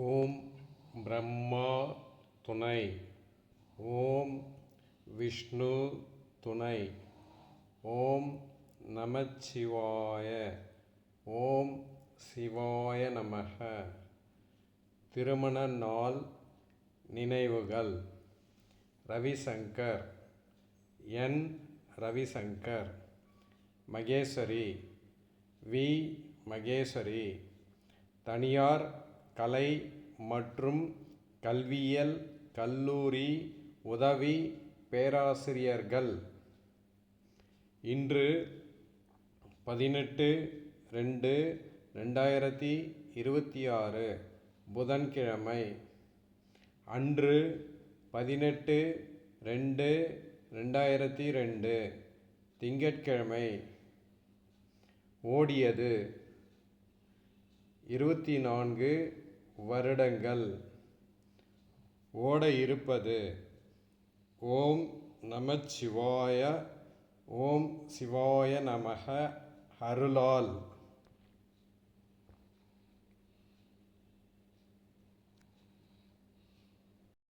ஓம் பிரம்மா துணை. ஓம் விஷ்ணு துணை. ஓம் நமச்சிவாய. ஓம் சிவாய நமக. திருமண நாள் நினைவுகள். ரவிசங்கர். என். ரவிசங்கர். மகேஸ்வரி. வி. மகேஸ்வரி. தனியார் கலை மற்றும் கல்வியியல் கல்லூரி உதவி பேராசிரியர்கள். இன்று பதினெட்டு ரெண்டு ரெண்டாயிரத்தி இருபத்தி ஆறு புதன்கிழமை. அன்று பதினெட்டு ரெண்டு ரெண்டாயிரத்தி ரெண்டு திங்கட்கிழமை. ஓடியது. இருபத்தி நான்கு வருடங்கள். ஓட இருப்பது ஓம் நமச்சிவாய ஓம் சிவாய நமக அருளால்.